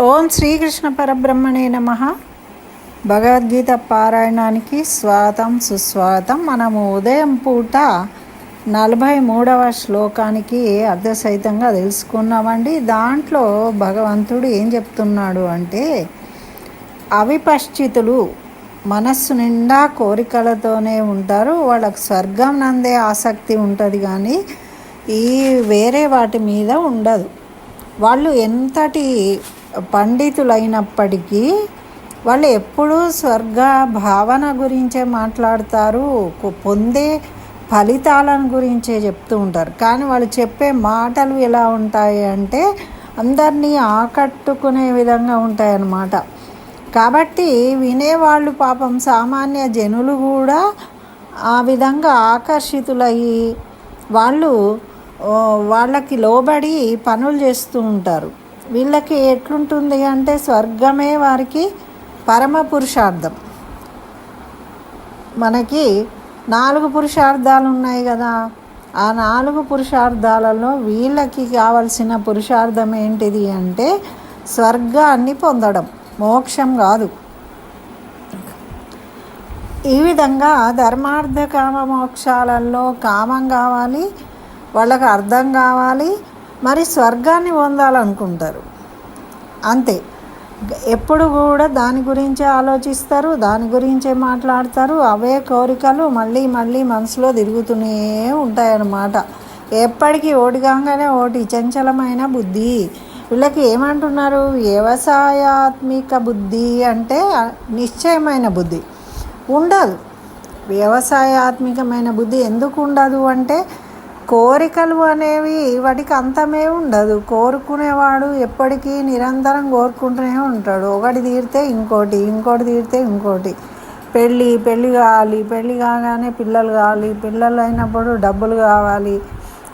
ఓం శ్రీకృష్ణ పరబ్రహ్మణే నమ. భగవద్గీత పారాయణానికి స్వాతం సుస్వాతం మనము ఉదయం పూట నలభై మూడవ శ్లోకానికి అర్ధసహితంగా తెలుసుకున్నామండి? దాంట్లో భగవంతుడు ఏం చెప్తున్నాడు అంటే అవిపశ్చితులు మనస్సు నిండా కోరికలతోనే ఉంటారు వాళ్ళకు స్వర్గం నందే ఆసక్తి ఉంటుంది కానీ ఈ వేరే వాటి మీద ఉండదు. వాళ్ళు ఎంతటి పండితులైనప్పటికీ వాళ్ళు ఎప్పుడూ స్వర్గ భావన గురించే మాట్లాడతారు పొందే ఫలితాలను గురించే చెప్తూ ఉంటారు. కానీ వాళ్ళు చెప్పే మాటలు ఎలా ఉంటాయి అంటే అందరినీ ఆకట్టుకునే విధంగా ఉంటాయన్నమాట. కాబట్టి వినేవాళ్ళు పాపం సామాన్య జనులు కూడా ఆ విధంగా ఆకర్షితులయ్యి వాళ్ళు వాళ్ళకి లోబడి పనులు చేస్తూ ఉంటారు. వీళ్ళకి ఎట్లుంటుంది అంటే స్వర్గమే వారికి పరమ పురుషార్థం. మనకి నాలుగు పురుషార్థాలు ఉన్నాయి కదా ఆ నాలుగు పురుషార్థాలలో వీళ్ళకి కావలసిన పురుషార్థం ఏంటిది అంటే స్వర్గాన్ని పొందడం మోక్షం కాదు. ఈ విధంగా ధర్మార్థ కామ మోక్షాలలో కామం కావాలి వాళ్ళకి అర్థం కావాలి మరి స్వర్గాన్ని పొందాలనుకుంటారు. అంతే. ఎప్పుడు కూడా దాని గురించే ఆలోచిస్తారు దాని గురించే మాట్లాడతారు. అవే కోరికలు మళ్ళీ మళ్ళీ మనసులో తిరుగుతూనే ఉంటాయన్నమాట. ఎప్పటికీ ఓటి కాగానే ఓటి చంచలమైన బుద్ధి. వీళ్ళకి ఏమంటున్నారు? వ్యవసాయాత్మిక బుద్ధి అంటే నిశ్చయమైన బుద్ధి. ఉండదు. వ్యవసాయాత్మికమైన బుద్ధి ఎందుకు ఉండదు అంటే కోరికలు అనేవి వాటికి అంతమే ఉండదు. కోరుకునేవాడు ఎప్పటికీ నిరంతరం కోరుకుంటూనే ఉంటాడు. ఒకటి తీరితే ఇంకోటి ఇంకోటి తీరితే ఇంకోటి. పెళ్ళి పెళ్ళి కావాలి పెళ్ళి కాగానే పిల్లలు కావాలి పిల్లలు అయినప్పుడు డబ్బులు కావాలి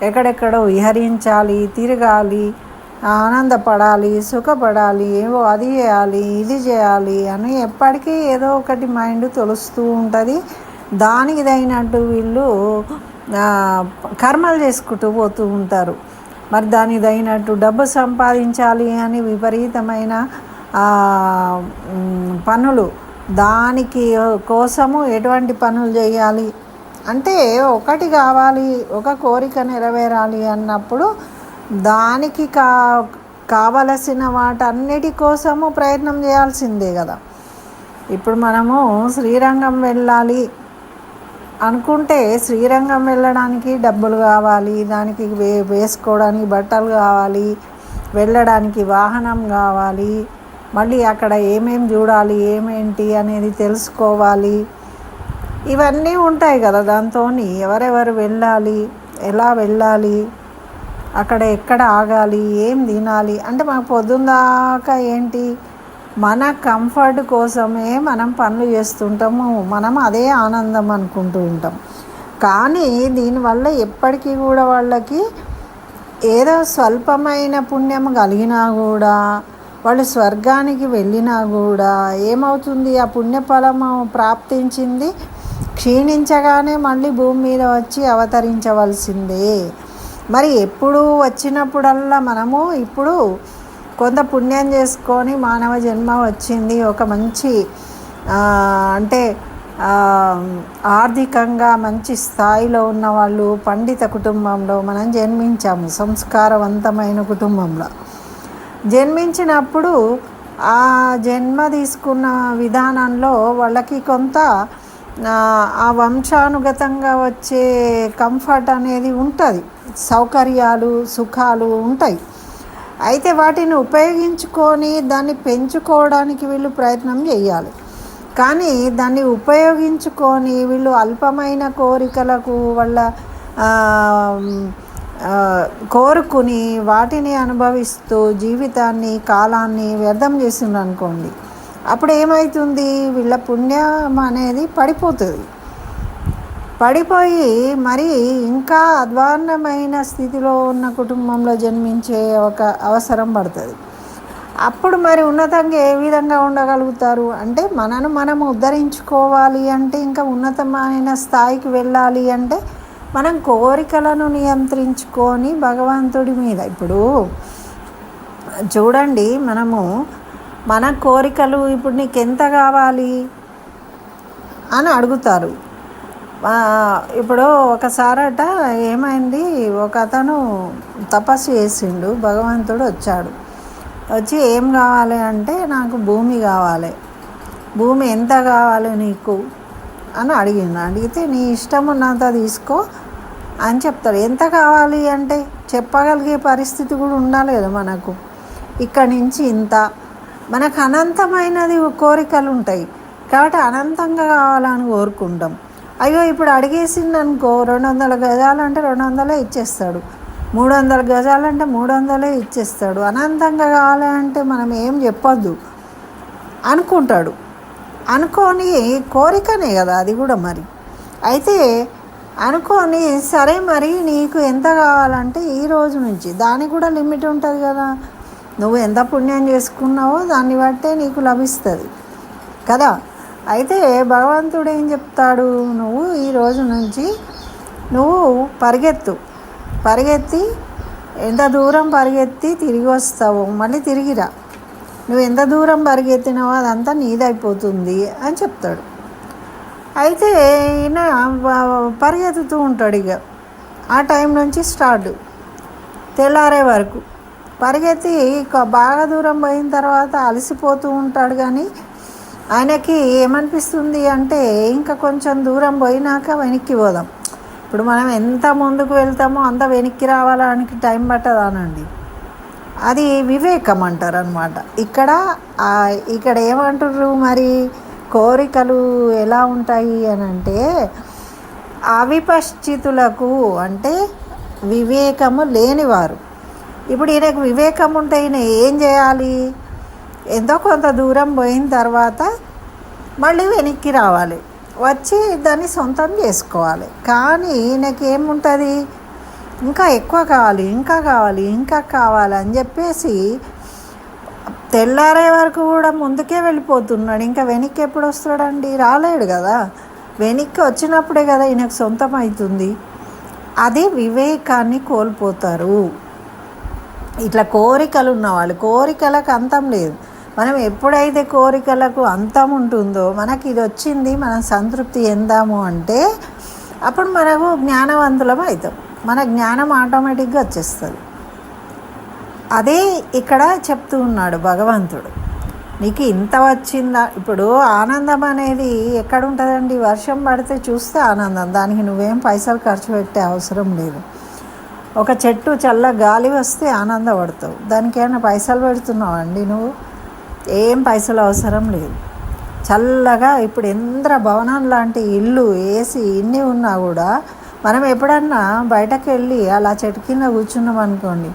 ఎక్కడెక్కడో విహరించాలి తిరగాలి ఆనందపడాలి సుఖపడాలి ఏవో అది చేయాలి ఇది చేయాలి అని ఎప్పటికీ ఏదో ఒకటి మైండ్ తొలుస్తూ ఉంటుంది. దానికి తగినట్టు వీళ్ళు కర్మలు చేసుకుంటూ పోతూ ఉంటారు. మరి దానికి తగినట్టు డబ్బు సంపాదించాలి అని విపరీతమైన పనులు. దానికి కోసము ఎటువంటి పనులు చేయాలి? అంటే ఒకటి కావాలి ఒక కోరిక నెరవేరాలి అన్నప్పుడు దానికి కా కావలసిన వాటన్నిటి కోసము ప్రయత్నం చేయాల్సిందే కదా. ఇప్పుడు మనము శ్రీరంగం వెళ్ళాలి. అనుకుంటే శ్రీరంగం వెళ్ళడానికి డబ్బులు కావాలి దానికి వే వేసుకోవడానికి బట్టలు కావాలి వెళ్ళడానికి వాహనం కావాలి మళ్ళీ అక్కడ ఏమేమి చూడాలి ఏమేంటి అనేది తెలుసుకోవాలి. ఇవన్నీ ఉంటాయి కదా దాంతో ఎవరెవరు వెళ్ళాలి ఎలా వెళ్ళాలి అక్కడ ఎక్కడ ఆగాలి ఏం తినాలి అంటే మనకు పొద్దుందాకా ఏంటి మన కంఫర్ట్ కోసమే మనం పనులు చేస్తుంటాము. మనం అదే ఆనందం అనుకుంటూ ఉంటాం. కానీ దీనివల్ల ఎప్పటికీ కూడా వాళ్ళకి ఏదో స్వల్పమైన పుణ్యం కలిగినా కూడా వాళ్ళు స్వర్గానికి వెళ్ళినా కూడా ఏమవుతుంది? ఆ పుణ్యఫలము ప్రాప్తించింది క్షీణించగానే మళ్ళీ భూమి మీద వచ్చి అవతరించవలసిందే. మరి ఎప్పుడు వచ్చినప్పుడల్లా మనము ఇప్పుడు కొంత పుణ్యం చేసుకొని మానవ జన్మ వచ్చింది. ఒక మంచి అంటే ఆర్థికంగా మంచి స్థాయిలో ఉన్న వాళ్ళు పండిత కుటుంబంలో మనం జన్మించాము సంస్కారవంతమైన కుటుంబంలో. జన్మించినప్పుడు ఆ జన్మ తీసుకున్న విధానంలో వాళ్ళకి కొంత ఆ వంశానుగతంగా వచ్చే కంఫర్ట్ అనేది ఉంటుంది. సౌకర్యాలు సుఖాలు ఉంటాయి. అయితే వాటిని ఉపయోగించుకొని దాన్ని పెంచుకోవడానికి వీళ్ళు ప్రయత్నం చేయాలి. కానీ దాన్ని ఉపయోగించుకొని వీళ్ళు అల్పమైన కోరికలకు వాళ్ళ కోరుకుని వాటిని అనుభవిస్తూ జీవితాన్ని కాలాన్ని వ్యర్థం చేసిండ్రు అనుకోండి అప్పుడు ఏమవుతుంది వీళ్ళ పుణ్యం అనేది పడిపోతుంది. పడిపోయి మరి ఇంకా అధ్వాన్నమైన స్థితిలో ఉన్న కుటుంబంలో జన్మించే ఒక అవసరం పడుతుంది. అప్పుడు మరి ఉన్నతంగా ఏ విధంగా ఉండగలుగుతారు? అంటే మనను మనం ఉద్ధరించుకోవాలి అంటే ఇంకా ఉన్నతమైన స్థాయికి వెళ్ళాలి అంటే మనం కోరికలను నియంత్రించుకొని భగవంతుడి మీద. ఇప్పుడు చూడండి మనము మన కోరికలు ఇప్పుడు నీకు ఎంత కావాలి అని అడుగుతారు. ఇప్పుడు ఒకసారట ఏమైంది? ఒక అతను తపస్సు చేసిండు భగవంతుడు వచ్చాడు. వచ్చి ఏం కావాలి అంటే నాకు భూమి కావాలి. భూమి ఎంత కావాలి నీకు? అని అడిగిండు. అడిగితే నీ ఇష్టం ఉన్నంత తీసుకో అని చెప్తాడు. ఎంత కావాలి అంటే చెప్పగలిగే పరిస్థితి కూడా ఉండాలి కదా మనకు. ఇక్కడి నుంచి ఇంత. మనకు అనంతమైనది కోరికలు ఉంటాయి. కాబట్టి అనంతంగా కావాలని కోరుకుంటాం. అయ్యో ఇప్పుడు అడిగేసింది అనుకో రెండు వందల గజాలంటే రెండు వందలే ఇచ్చేస్తాడు. మూడు వందల గజాలంటే మూడు వందలే ఇచ్చేస్తాడు. అనంతంగా కావాలంటే మనం ఏం చెప్పొద్దు. అనుకుంటాడు. అనుకోని కోరికనే కదా అది కూడా మరి. అయితే అనుకోని సరే మరి నీకు ఎంత కావాలంటే ఈ రోజు నుంచి దానికి కూడా లిమిట్ ఉంటుంది కదా. నువ్వు ఎంత పుణ్యం చేసుకున్నావో దాన్ని బట్టే నీకు లభిస్తుంది. కదా? అయితే భగవంతుడు ఏం చెప్తాడు? నువ్వు ఈ రోజు నుంచి నువ్వు పరిగెత్తు. పరిగెత్తి ఎంత దూరం పరిగెత్తి తిరిగి వస్తావు? మళ్ళీ తిరిగిరా నువ్వు ఎంత దూరం పరిగెత్తినావో అదంతా నీదైపోతుంది అని చెప్తాడు. అయితే ఈయన పరిగెత్తుతూ ఉంటాడు ఇక. ఆ టైం నుంచి స్టార్ట్. తెల్లారే వరకు. పరిగెత్తి బాగా దూరం పోయిన తర్వాత అలసిపోతూ ఉంటాడు కానీ ఆయనకి ఏమనిపిస్తుంది అంటే ఇంకా కొంచెం దూరం పోయినాక వెనక్కి పోదాం. ఇప్పుడు మనం ఎంత ముందుకు వెళ్తామో అంత వెనక్కి రావడానికి టైం పట్టదానండి. అది వివేకం అంటారు అనమాట ఇక్కడ ఇక్కడ ఏమంటారు మరి? కోరికలు ఎలా ఉంటాయి అని అంటే అవిపశ్చితులకు అంటే వివేకము లేనివారు. ఇప్పుడు ఈయనకు వివేకం ఉంటే ఈయన ఏం చేయాలి? ఎంతో కొంత దూరం పోయిన తర్వాత మళ్ళీ వెనక్కి రావాలి. వచ్చి దాన్ని సొంతం చేసుకోవాలి. కానీ ఈయనకి ఏముంటుంది? ఇంకా ఎక్కువ కావాలి ఇంకా కావాలి ఇంకా కావాలి అని చెప్పేసి తెల్లారే వరకు కూడా ముందుకే వెళ్ళిపోతున్నాడు. ఇంకా వెనక్కి ఎప్పుడు వస్తాడండి? రాలేడు కదా. వెనక్కి వచ్చినప్పుడే కదా ఈయనకు సొంతం అవుతుంది. అది వివేకాన్ని కోల్పోతారు. ఇట్లా కోరికలు ఉన్నవాళ్ళు. కోరికలకు అంతం లేదు. మనం ఎప్పుడైతే కోరికలకు అంతం ఉంటుందో మనకి ఇది వచ్చింది మనం సంతృప్తి ఎందాము అంటే అప్పుడు మనకు జ్ఞానవంతులం అవుతాం. మన జ్ఞానం ఆటోమేటిక్గా వచ్చేస్తుంది. అదే ఇక్కడ చెప్తూ ఉన్నాడు భగవంతుడు. నీకు ఇంత వచ్చిందా? ఇప్పుడు ఆనందం అనేది ఎక్కడ ఉంటుందండి? వర్షం పడితే చూస్తే ఆనందం. దానికి నువ్వేం పైసలు ఖర్చు పెట్టే అవసరం లేదు. ఒక చెట్టు చల్ల గాలి వస్తే ఆనందపడతావు. దానికేమైనా పైసలు పెడుతున్నావు అండి నువ్వు? ఏం పైసలు అవసరం లేదు. చల్లగా ఇప్పుడు ఇంద్ర భవనం లాంటి ఇల్లు ఏసీ ఇన్ని ఉన్నా కూడా మనం ఎప్పుడన్నా బయటకు వెళ్ళి అలా చెట్టు కింద కూర్చున్నాం అనుకోండి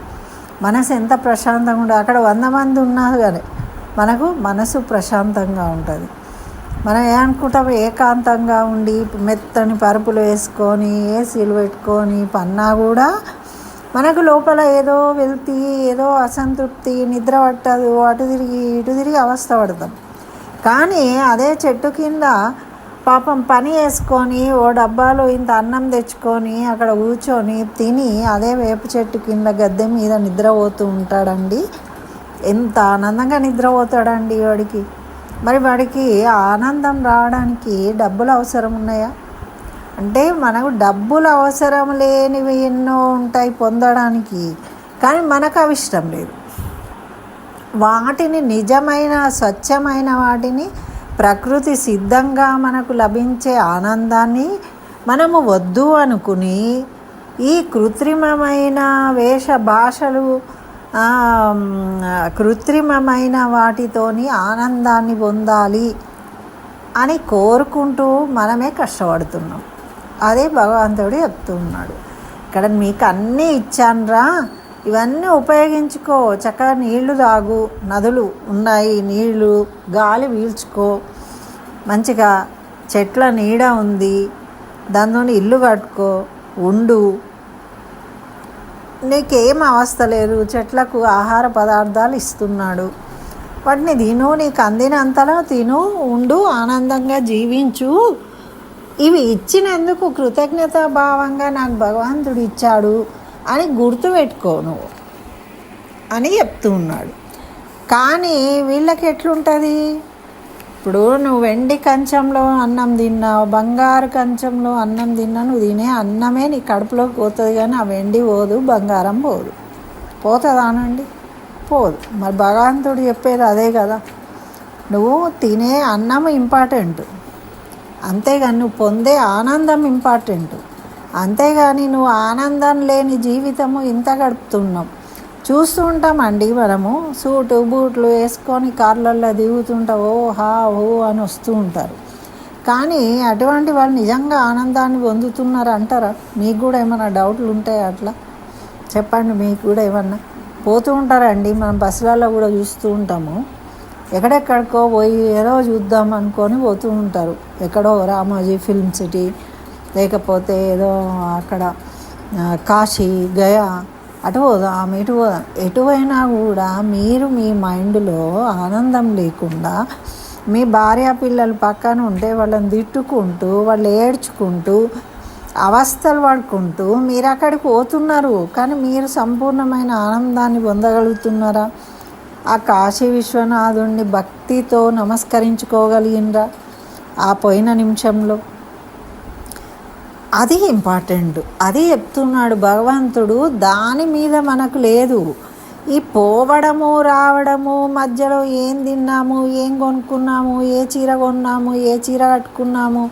మనసు ఎంత ప్రశాంతంగా ఉండదు అక్కడ వంద మంది ఉన్నా కానీ మనకు మనసు ప్రశాంతంగా ఉంటుంది. మనం ఏమనుకుంటాం ఏకాంతంగా ఉండి మెత్తని పరుపులు వేసుకొని ఏసీలు పెట్టుకొని పన్నా కూడా మనకు లోపల ఏదో వెళ్తి ఏదో అసంతృప్తి నిద్ర పట్టదు అటు తిరిగి ఇటు తిరిగి అవస్థ పడతాం. కానీ అదే చెట్టు కింద పాపం పని వేసుకొని ఓ డబ్బాలో ఇంత అన్నం తెచ్చుకొని అక్కడ కూర్చొని తిని అదే వేప చెట్టు కింద గద్దె మీద నిద్రపోతూ ఉంటాడండి. ఎంత ఆనందంగా నిద్రపోతాడండి వాడికి. మరి వాడికి ఆనందం రావడానికి డబ్బులు అవసరం ఉన్నాయా? అంటే మనకు డబ్బులు అవసరం లేనివి ఎన్నో ఉంటాయి పొందడానికి కానీ మనకు అవి ఇష్టం లేదు. వాటిని నిజమైన స్వచ్ఛమైన వాటిని ప్రకృతి సిద్ధంగా మనకు లభించే ఆనందాన్ని మనము వద్దు అనుకుని ఈ కృత్రిమమైన వేష భాషలు కృత్రిమమైన వాటితోని ఆనందాన్ని పొందాలి అని కోరుకుంటూ మనమే కష్టపడుతున్నాం. అదే భగవంతుడు చెప్తూ ఉన్నాడు. ఇక్కడ మీకు అన్నీ ఇచ్చానురా. ఇవన్నీ ఉపయోగించుకో. చక్కగా నీళ్ళు తాగు. నదులు ఉన్నాయి. నీళ్ళు గాలి పీల్చుకో మంచిగా చెట్ల నీడ ఉంది. దానితో ఇల్లు కట్టుకో. ఉండు. నీకేం అవస్థ లేదు. చెట్లకు ఆహార పదార్థాలు ఇస్తున్నాడు. వాటిని తిను. నీకు అందినంతలో తిను. ఉండు. ఆనందంగా జీవించు. ఇవి ఇచ్చినందుకు కృతజ్ఞతా భావంగా నాకు భగవంతుడు ఇచ్చాడు అని గుర్తుపెట్టుకో నువ్వు అని చెప్తూ ఉన్నాడు. కానీ వీళ్ళకి ఎట్లుంటుంది? ఇప్పుడు నువ్వు వెండి కంచంలో అన్నం తిన్నావు బంగారు కంచంలో అన్నం తిన్నా నువ్వు తినే అన్నమే నీ కడుపులోకి పోతుంది కానీ ఆ వెండి పోదు బంగారం పోదు. పోతుందానండి పోదు. మరి భగవంతుడు చెప్పేది అదే కదా. నువ్వు తినే అన్నం ఇంపార్టెంట్ అంతేగాని నువ్వు పొందే ఆనందం ఇంపార్టెంట్ అంతేగాని నువ్వు ఆనందం లేని జీవితము ఇంత గడుపుతున్నాం చూస్తూ ఉంటామండి మనము సూటు బూట్లు వేసుకొని కార్లల్లో దిగుతుంటా ఓ హా ఓ అని వస్తూ ఉంటారు. కానీ అటువంటి వాళ్ళు నిజంగా ఆనందాన్ని పొందుతున్నారు అంటారా మీకు కూడా ఏమైనా డౌట్లు ఉంటాయా అట్లా? చెప్పండి మీకు కూడా ఏమన్నా? పోతూ ఉంటారండి మనం బస్సులలో కూడా చూస్తూ ఉంటాము. ఎక్కడెక్కడికో పోయి ఏదో చూద్దాం అనుకొని పోతూ ఉంటారు. ఎక్కడో రామోజీ ఫిల్మ్ సిటీ లేకపోతే ఏదో అక్కడ కాశీ గయా అటు పోదాం ఇటు పోదాం. ఎటువైనా కూడా మీరు మీ మైండ్లో ఆనందం లేకుండా మీ భార్య పిల్లలు పక్కన ఉంటే వాళ్ళని తిట్టుకుంటూ వాళ్ళు ఏడ్చుకుంటూ అవస్థలు పడుకుంటూ మీరు అక్కడికి పోతున్నారు. కానీ మీరు సంపూర్ణమైన ఆనందాన్ని పొందగలుగుతున్నారా? ఆ కాశీ విశ్వనాథుణ్ణి భక్తితో నమస్కరించుకోగలిగినరా? ఆ పోయిన నిమిషంలో. అది ఇంపార్టెంట్. అది చెప్తున్నాడు భగవంతుడు దాని మీద మనకు లేదు. ఈ పోవడము రావడము మధ్యలో ఏం తిన్నాము ఏం కొనుక్కున్నాము ఏ చీర కొన్నాము ఏ చీర కట్టుకున్నాము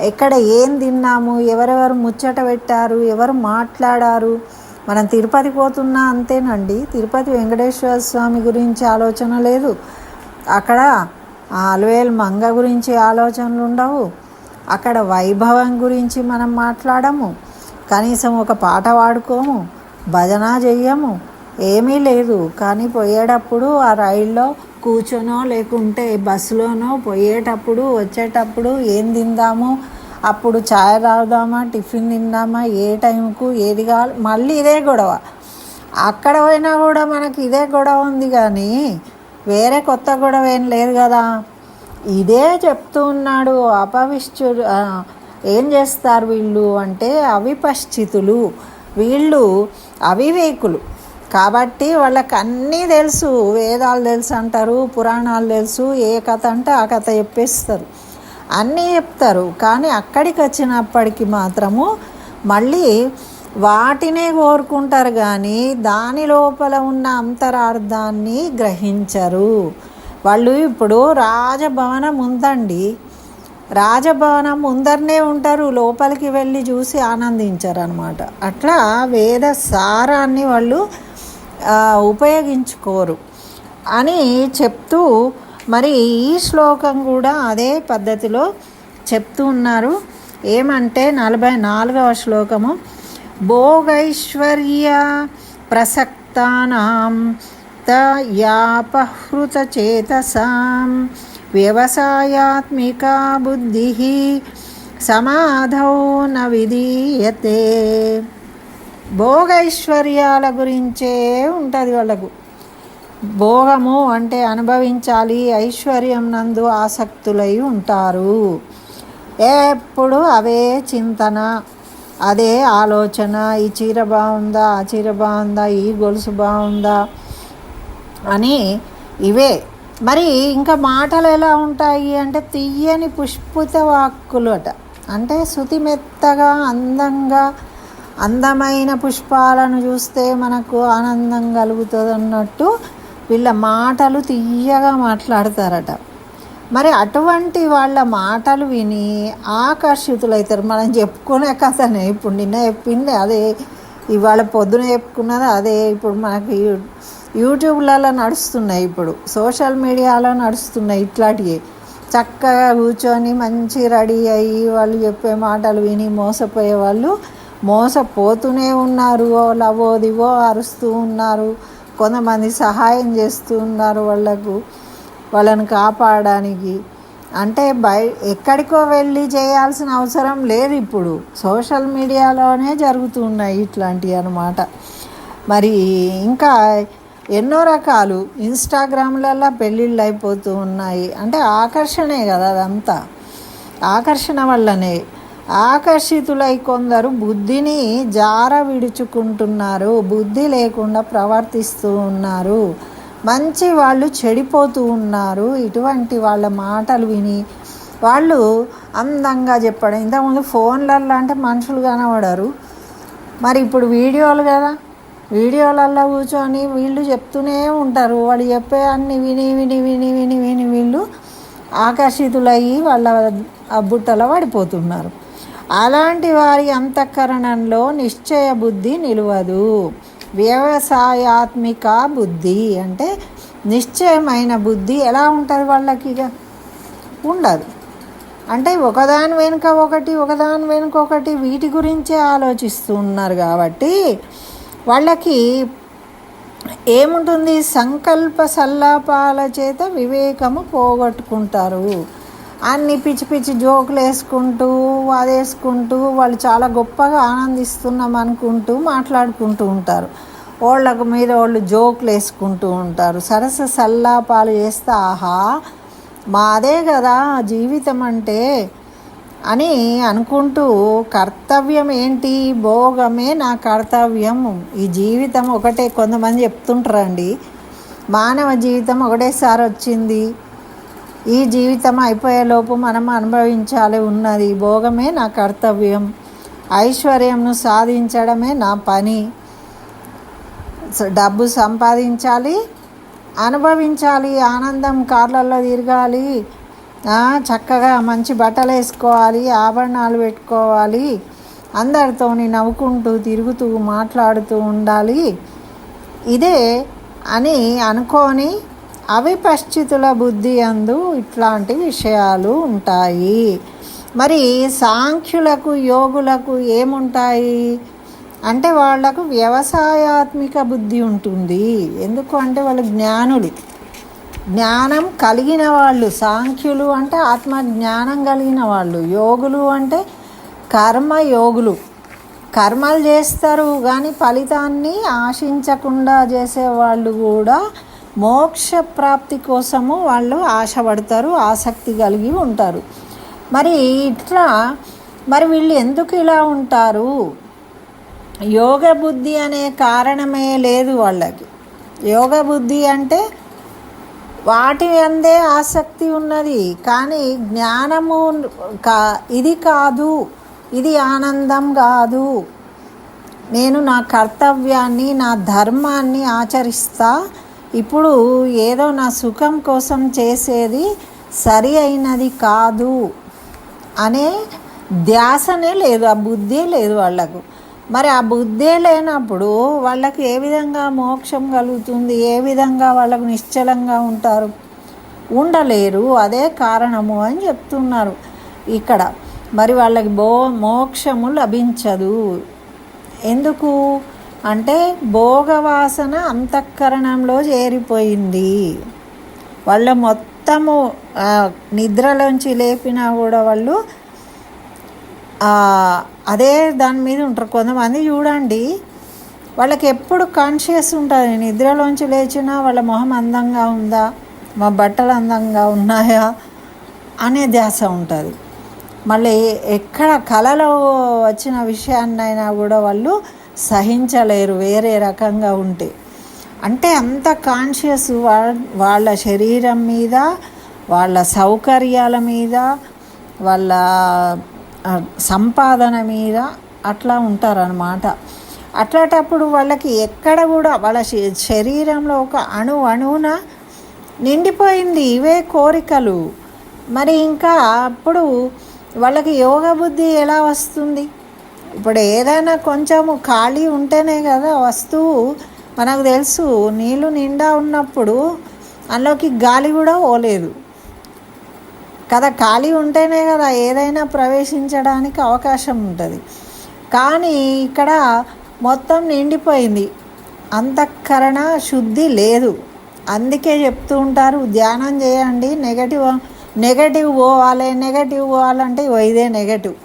ఎక్కడ ఏం తిన్నాము ఎవరెవరు ముచ్చట పెట్టారు ఎవరు మాట్లాడారు మనం తిరుపతి పోతున్నా అంతేనండి. తిరుపతి వెంకటేశ్వర స్వామి గురించి ఆలోచన లేదు. అక్కడ అలవేల్ మంగ గురించి ఆలోచనలు ఉండవు. అక్కడ వైభవం గురించి మనం మాట్లాడము. కనీసం ఒక పాట పాడుకోము. భజన చెయ్యము. ఏమీ లేదు. కానీ పోయేటప్పుడు ఆ రైల్లో కూర్చొనో లేకుంటే బస్సులోనో పోయేటప్పుడు వచ్చేటప్పుడు ఏం తిందాము? అప్పుడు ఛాయ్ తాగుదామా టిఫిన్ తిందామా ఏ టైంకు ఏది కావాలి మళ్ళీ ఇదే గొడవ. అక్కడ పోయినా కూడా మనకి ఇదే గొడవ ఉంది కానీ వేరే కొత్త గొడవ ఏం లేదు కదా. ఇదే చెప్తూ ఉన్నాడు అపవిష్చుడు ఏం చేస్తారు వీళ్ళు అంటే అవిపశ్చితులు. వీళ్ళు అవివేకులు. కాబట్టి వాళ్ళకి అన్నీ తెలుసు వేదాలు తెలుసు అంటారు పురాణాలు తెలుసు ఏ కథ అంటే ఆ కథ చెప్పేస్తారు. అన్నీ చెప్తారు. కానీ అక్కడికి వచ్చినప్పటికి మాత్రము మళ్ళీ వాటినే కోరుకుంటారు కానీ దాని లోపల ఉన్న అంతరార్థాన్ని గ్రహించరు. వాళ్ళు ఇప్పుడు రాజభవనం ఉందండి. రాజభవనం ముందరనే ఉంటారు. లోపలికి వెళ్ళి చూసి ఆనందించరు అనమాట అట్లా వేద సారాన్ని వాళ్ళు ఉపయోగించుకోరు. అని చెప్తూ మరి ఈ శ్లోకం కూడా అదే పద్ధతిలో చెప్తూ ఉన్నారు. ఏమంటే నలభై నాలుగవ శ్లోకము. భోగైశ్వర్య ప్రసక్తానాం తయాపహృత వ్యవసాయాత్మికా బుద్ధి సమాధౌ న విధీయతే. భోగైశ్వర్యాల గురించే ఉంటుంది వాళ్ళకు. భోగము అంటే అనుభవించాలి ఐశ్వర్యం నందు ఆసక్తులై ఉంటారు. ఎప్పుడు అవే చింతన అదే ఆలోచన. ఈ చీర బాగుందా ఆ చీర బాగుందా ఈ గొలుసు బాగుందా అని ఇవే. మరి ఇంకా మాటలు ఎలా ఉంటాయి అంటే తీయని పుష్పిత వాక్కులు అట అంటే శృతి మెత్తగా అందంగా అందమైన పుష్పాలను చూస్తే మనకు ఆనందం కలుగుతుంది అన్నట్టు వీళ్ళ మాటలు తీయగా మాట్లాడతారట. మరి అటువంటి వాళ్ళ మాటలు విని ఆకర్షితులవుతారు మనం చెప్పుకునే కథనే ఇప్పుడు నిన్న చెప్పింది అదే ఇవాళ పొద్దున చెప్పుకున్నది అదే. ఇప్పుడు మనకి యూట్యూబ్లలో నడుస్తున్నాయి ఇప్పుడు సోషల్ మీడియాలో నడుస్తున్నాయి ఇట్లాంటివి చక్కగా కూర్చొని మంచి రెడీ అయ్యి వాళ్ళు చెప్పే మాటలు విని మోసపోయే వాళ్ళు మోసపోతూనే ఉన్నారు. లవో దివో అరుస్తూ ఉన్నారు. కొంతమంది సహాయం చేస్తూ ఉన్నారు వాళ్ళకు వాళ్ళను కాపాడడానికి. అంటే బయ ఎక్కడికో వెళ్ళి చేయాల్సిన అవసరం లేదు ఇప్పుడు. సోషల్ మీడియాలోనే జరుగుతున్నాయి ఇట్లాంటివి అన్నమాట. మరి ఇంకా ఎన్నో రకాలు ఇన్స్టాగ్రామ్లలో పెళ్ళిళ్ళు అయిపోతూ ఉన్నాయి. అంటే ఆకర్షణే కదా అదంతా. ఆకర్షణ వల్లనే. ఆకర్షితులై కొందరు బుద్ధిని జార విడుచుకుంటున్నారు. బుద్ధి లేకుండా ప్రవర్తిస్తూ ఉన్నారు. మంచి వాళ్ళు చెడిపోతూ ఉన్నారు. ఇటువంటి వాళ్ళ మాటలు విని వాళ్ళు అందంగా చెప్పడం. ఇంతకుముందు ఫోన్లల్లో అంటే మనుషులు కనబడరు. మరి ఇప్పుడు వీడియోలు కదా. వీడియోలల్లో కూర్చొని వీళ్ళు చెప్తూనే ఉంటారు. వాళ్ళు చెప్పే అన్ని విని విని విని విని విని వీళ్ళు ఆకర్షితులయ్యి వాళ్ళ బుట్టలో పడిపోతున్నారు. అలాంటి వారి అంతఃకరణంలో నిశ్చయ బుద్ధి నిలవదు. వ్యవసాయాత్మిక బుద్ధి అంటే నిశ్చయమైన బుద్ధి ఎలా ఉంటుంది వాళ్ళకి ఇక? ఉండదు. అంటే ఒకదాని వెనుక ఒకటి ఒకదాని వెనుక ఒకటి వీటి గురించే ఆలోచిస్తూ ఉన్నారు కాబట్టి వాళ్ళకి ఏముంటుంది? సంకల్ప సల్లాపాల చేత వివేకము పోగొట్టుకుంటారు. అన్ని పిచ్చి పిచ్చి జోకులు వేసుకుంటూ అదేసుకుంటూ వాళ్ళు చాలా గొప్పగా ఆనందిస్తున్నాం అనుకుంటూ మాట్లాడుకుంటూ ఉంటారు. వాళ్ళకు మీద వాళ్ళు జోకులు వేసుకుంటూ ఉంటారు. సరస సల్లాపాలు చేస్తే ఆహా మాదే కదా జీవితం అంటే అని అనుకుంటూ కర్తవ్యం ఏంటి? భోగమే నా కర్తవ్యం. ఈ జీవితం ఒకటే కొంతమంది చెప్తుంటారండి. మానవ జీవితం ఒకటేసారి వచ్చింది. ఈ జీవితం అయిపోయేలోపు మనం అనుభవించాలి ఉన్నది. భోగమే నా కర్తవ్యం. ఐశ్వర్యంను సాధించడమే నా పని. డబ్బు సంపాదించాలి అనుభవించాలి ఆనందం కార్లలో తిరగాలి చక్కగా మంచి బట్టలు వేసుకోవాలి ఆభరణాలు పెట్టుకోవాలి అందరితోని నవ్వుకుంటూ తిరుగుతూ మాట్లాడుతూ ఉండాలి. ఇదే అని అనుకొని అవిపశ్చితుల బుద్ధి అందు ఇట్లాంటి విషయాలు ఉంటాయి. మరి సాంఖ్యులకు యోగులకు ఏముంటాయి? అంటే వాళ్ళకు వ్యవసాయాత్మిక బుద్ధి ఉంటుంది. ఎందుకు అంటే వాళ్ళు జ్ఞానులు. జ్ఞానం కలిగిన వాళ్ళు సాంఖ్యులు అంటే ఆత్మ జ్ఞానం కలిగిన వాళ్ళు. యోగులు అంటే కర్మ యోగులు కర్మలు చేస్తారు కానీ ఫలితాన్ని ఆశించకుండా చేసేవాళ్ళు కూడా మోక్ష ప్రాప్తి కోసము వాళ్ళు ఆశపడతారు ఆసక్తి కలిగి ఉంటారు. మరి ఇట్లా మరి వీళ్ళు ఎందుకు ఇలా ఉంటారు? యోగ బుద్ధి అనే కారణమే లేదు వాళ్ళకి. యోగ బుద్ధి అంటే వాటి అందే ఆసక్తి ఉన్నది కానీ జ్ఞానము కా ఇది కాదు ఇది ఆనందం కాదు. నేను నా కర్తవ్యాన్ని నా ధర్మాన్ని ఆచరిస్తా ఇప్పుడు ఏదో నా సుఖం కోసం చేసేది సరి అయినది కాదు అనే ధ్యాసనే లేదు ఆ బుద్ధి లేదు వాళ్ళకు. మరి ఆ బుద్ధే లేనప్పుడు వాళ్ళకి ఏ విధంగా మోక్షం కలుగుతుంది ఏ విధంగా వాళ్ళకు నిశ్చలంగా ఉంటారు? ఉండలేరు అదే కారణము అని చెప్తున్నారు ఇక్కడ. మరి వాళ్ళకి బో మోక్షము లభించదు. ఎందుకు? అంటే భోగవాసన అంతఃకరణంలో చేరిపోయింది. వాళ్ళ మొత్తము నిద్రలోంచి లేపినా కూడా వాళ్ళు అదే దాని మీద ఉంటారు. కొంతమంది చూడండి వాళ్ళకి ఎప్పుడు కాన్షియస్ ఉంటుంది నిద్రలోంచి లేచినా వాళ్ళ మొహం అందంగా ఉందా? మా బట్టలు అందంగా ఉన్నాయా? అనే ధ్యాస ఉంటుంది. మళ్ళీ ఎక్కడ కళలో వచ్చిన విషయాన్నైనా కూడా వాళ్ళు సహించలేరు వేరే రకంగా ఉంటే. అంటే అంత కాన్షియస్ వాళ్ళ శరీరం మీద వాళ్ళ సౌకర్యాల మీద వాళ్ళ సంపాదన మీద అట్లా ఉంటారనమాట అట్లాంటప్పుడు వాళ్ళకి ఎక్కడ కూడా వాళ్ళ శరీరంలో ఒక అణు అణువున నిండిపోయింది ఇవే కోరికలు. మరి ఇంకా అప్పుడు వాళ్ళకి యోగ బుద్ధి ఎలా వస్తుంది? ఇప్పుడు ఏదైనా కొంచెము ఖాళీ ఉంటేనే కదా వస్తువు. మనకు తెలుసు నీళ్ళు నిండా ఉన్నప్పుడు అందులోకి గాలి కూడా పోలేదు. కదా ఖాళీ ఉంటేనే కదా ఏదైనా ప్రవేశించడానికి అవకాశం ఉంటుంది. కానీ ఇక్కడ మొత్తం నిండిపోయింది. అంతఃకరణ శుద్ధి లేదు. అందుకే చెప్తూ ఉంటారు ధ్యానం చేయండి నెగటివ్ నెగటివ్ పోవాలి నెగటివ్ పోవాలంటే ఇదే నెగటివ్.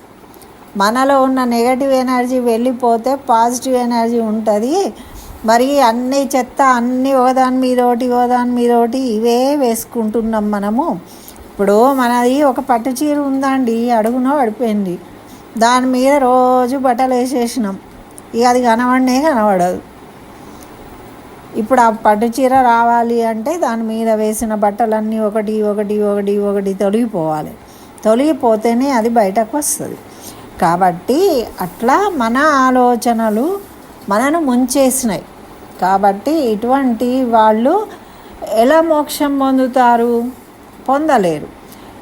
మనలో ఉన్న నెగటివ్ ఎనర్జీ వెళ్ళిపోతే పాజిటివ్ ఎనర్జీ ఉంటుంది. మరి అన్ని చెత్త అన్ని ఓదాని మీద ఒకటి ఓదాని మీద ఒకటి ఇవే వేసుకుంటున్నాం మనము. ఇప్పుడు మనది ఒక పట్టు చీర ఉందండి అడుగున పడిపోయింది. దాని మీద రోజు బట్టలు వేసేసినాం. ఇక అది కనబడనే కనబడదు. ఇప్పుడు ఆ పట్టు చీర రావాలి అంటే దాని మీద వేసిన బట్టలన్నీ ఒకటి ఒకటి ఒకటి ఒకటి తొలగిపోవాలి. తొలగిపోతేనే అది బయటకు వస్తుంది. కాబట్టి అట్లా మన ఆలోచనలు మనను ముంచేసినాయి. కాబట్టి ఇటువంటి వాళ్ళు ఎలా మోక్షం పొందుతారు? పొందలేరు.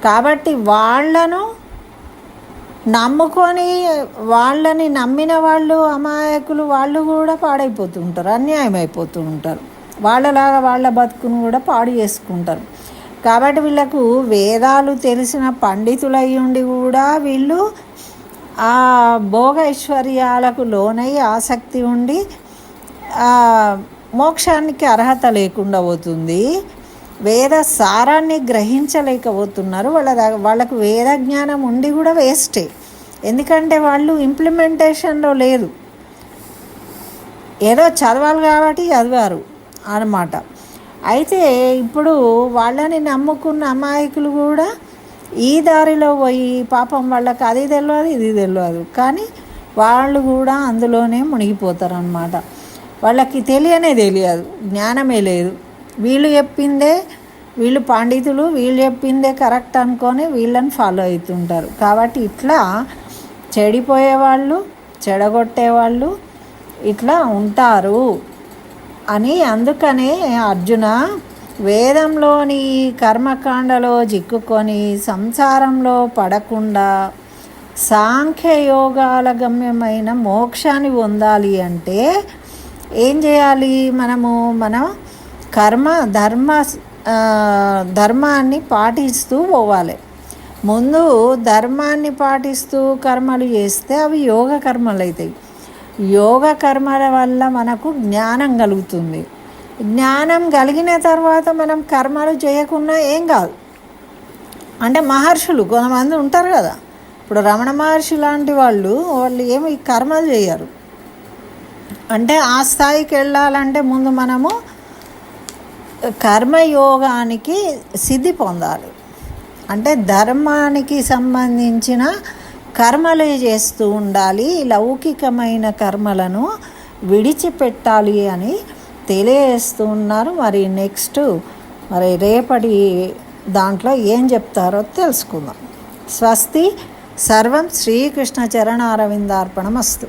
కాబట్టి వాళ్ళను నమ్ముకొని వాళ్ళని నమ్మిన వాళ్ళు అమాయకులు వాళ్ళు కూడా పాడైపోతుంటారు అన్యాయం అయిపోతూ ఉంటారు. వాళ్ళలాగా వాళ్ళ బతుకును కూడా పాడు చేసుకుంటారు. కాబట్టి వీళ్ళకు వేదాలు తెలిసిన పండితులయ్యుండి కూడా వీళ్ళు ఆ భోగ ఐశ్వర్యాలకు లోనై ఆసక్తి ఉండి మోక్షానికి అర్హత లేకుండా పోతుంది. వేద సారాన్ని గ్రహించలేకపోతున్నారు. వాళ్ళ వాళ్ళకు వేద జ్ఞానం ఉండి కూడా వేస్టే. ఎందుకంటే వాళ్ళు ఇంప్లిమెంటేషన్లో లేదు ఏదో చదవాలి కాబట్టి చదివారు అన్నమాట. అయితే ఇప్పుడు వాళ్ళని నమ్ముకున్న అమాయకులు కూడా ఈ దారిలో పోయి పాపం వాళ్ళకి అది తెలియదు ఇది తెలియదు కానీ వాళ్ళు కూడా అందులోనే మునిగిపోతారు అన్నమాట వాళ్ళకి తెలియనే తెలియదు జ్ఞానమే లేదు. వీళ్ళు చెప్పిందే వీళ్ళు పండితులు వీళ్ళు చెప్పిందే కరెక్ట్ అనుకొని వీళ్ళని ఫాలో అవుతుంటారు. కాబట్టి ఇట్లా చెడిపోయే వాళ్ళు చెడగొట్టే వాళ్ళు ఇట్లా ఉంటారు అని అందుకనే అర్జున వేదంలోని కర్మకాండలో చిక్కుకొని సంసారంలో పడకుండా సాంఖ్యయోగాల గమ్యమైన మోక్షాన్ని పొందాలి అంటే ఏం చేయాలి మనము? మనం కర్మ ధర్మ ధర్మాన్ని పాటిస్తూ పోవాలి. ముందు ధర్మాన్ని పాటిస్తూ కర్మలు చేస్తే అవి యోగ కర్మలు అవుతాయి యోగ కర్మల వల్ల మనకు జ్ఞానం కలుగుతుంది. జ్ఞానం కలిగిన తర్వాత మనం కర్మలు చేయకుండా ఏం కాదు. అంటే మహర్షులు కొంతమంది ఉంటారు కదా. ఇప్పుడు రమణ మహర్షి లాంటి వాళ్ళు వాళ్ళు ఏమి కర్మలు చేయరు. అంటే ఆ స్థాయికి వెళ్ళాలంటే ముందు మనము కర్మయోగానికి సిద్ధి పొందాలి. అంటే ధర్మానికి సంబంధించిన కర్మలే చేస్తూ ఉండాలి లౌకికమైన కర్మలను విడిచిపెట్టాలి అని తెలియజేస్తూ ఉన్నారు మరి నెక్స్ట్ మరి రేపటి దాంట్లో ఏం చెప్తారో తెలుసుకుందాం. స్వస్తి సర్వం శ్రీకృష్ణ చరణారవిందార్పణమస్తు.